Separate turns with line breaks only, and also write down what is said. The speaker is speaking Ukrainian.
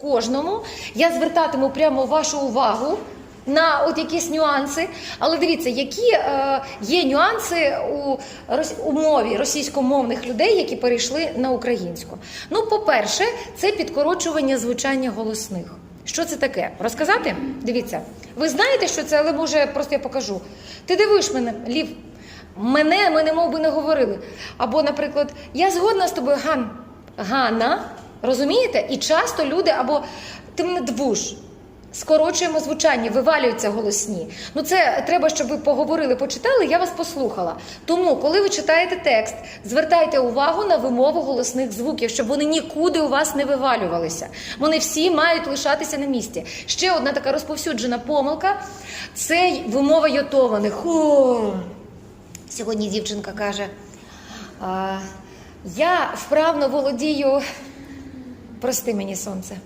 Кожному я звертатиму прямо вашу увагу на от якісь нюанси. Але дивіться, які е, є нюанси у, у мові російськомовних людей, які перейшли на українську. Ну, по-перше, це підкорочування звучання голосних. Що це таке? Розказати? Дивіться, ви знаєте, що це, але може просто я покажу. Ти дивиш мене, Лів. Мене ми не мов би не говорили. Або, наприклад, я згодна з тобою, Ган. Ганна, розумієте? І часто люди або ти мене двуш. Скорочуємо звучання, вивалюються голосні. Ну це треба, щоб ви поговорили, почитали. Я вас послухала. Тому, коли ви читаєте текст, звертайте увагу на вимову голосних звуків, щоб вони нікуди у вас не вивалювалися. Вони всі мають лишатися на місці. Ще одна така розповсюджена помилка це вимова йотованих. О! Сьогодні дівчинка каже: я вправно володію. Прости мені сонце.